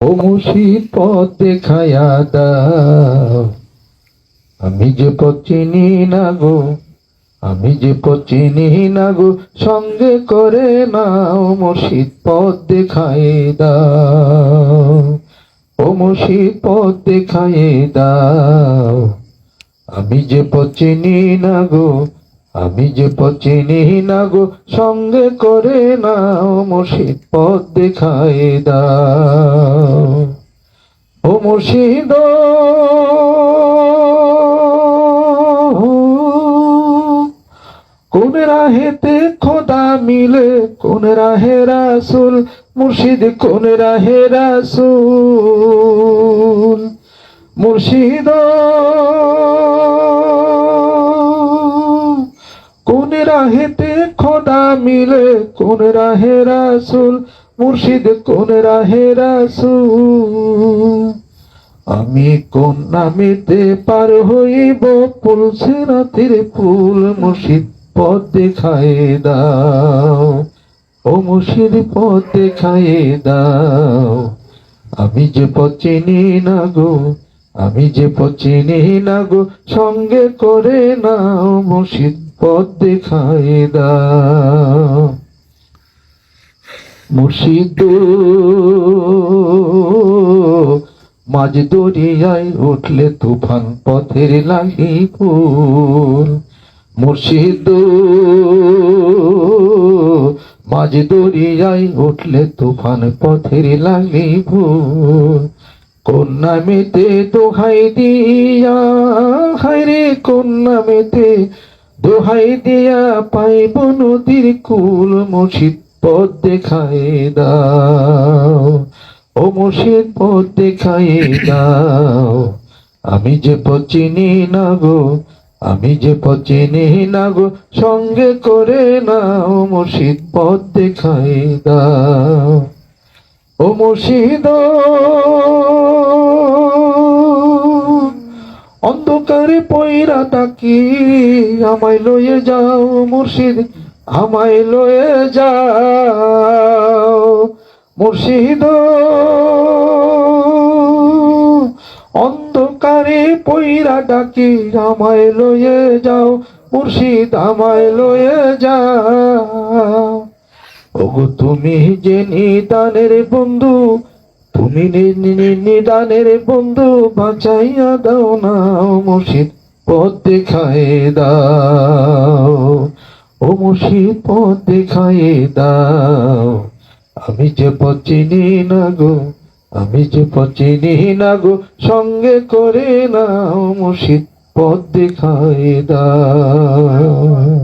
ও মুর্শিদ পথ দেখায়া দাও। আমি যে পথ চিনি না গো, আমি যে পথ চিনি না গো, সঙ্গে করে নাও মুর্শিদ পথ দেখায় দাও। ও মুর্শিদ পথ দেখায় দাও। আমি যে পথ চিনি না গো, আমি যে পথ চিনি না গো, সঙ্গে করে নাও মুর্শিদ পথ দেখায় দাও। মুর্শিদ। কোন রাহেতে খোদা মিলে, কোন রাহে রাসুল? মুর্শিদ, কোন রাহে রাসুল? মুর্শিদ। কোন রাহেতে খোদা মিলে, কোন রাহে রাসুল? মুর্শিদ, কোন রাহে রাসুল? আমি কোন নামেতে পার হইব? পুলসে রাতের ফুল মুর্শিদ পথ দেখায় দাও। ও মুর্শিদ পথ দেখায় দাও। আমি যে পথ চিনি না গো, আমি যে পথ চিনি না গো, সঙ্গে করে নাও মুর্শিদ পথ দেখায় দাও। মুর্শিদ মাঝ দরিয়ায় উঠলে তুফান পথের লাগি ফুল। মুর্শিদ মাঝ দরিয়ায় উঠলে তুফান পথের লাগি ফুল। কোন নামেতে দোহাই দিয়া হায়রে কন্যা মেতে দোহাই দিয়া পাইব নদীর কুল। মুর্শিদ পথ দেখায় দাও ও পথ দেখাই দাও আমি যে পথ চিনি না গো, আমি যে পথ চিনি না গো, সঙ্গে করে নাও মুর্শিদ পথ দেখাই দাও ও মুর্শিদ, অন্ধকারে পয়রা তাকি আমায় লয়ে যাও মুর্শিদ, আমায় লয়ে যাও। মুর্শিদ। অন্ধকারে পয়রা ডাকি, আমায় লয়ে যাও, মুর্শিদ, আমায় লয়ে যাও। ওগো, তুমি যে নিদানের বন্ধু, তুমি নিদানের বন্ধু, বাঁচাইয়া দাও না মুর্শিদ, পথ দেখায় দাও। ও মুর্শিদ, পথ দেখায় দাও। আমি যে পচিনি চিনি না গো, আমি যে পচিনি চিনি না গো, সঙ্গে করে না মুর্শিদ পথ দেখায় দাও।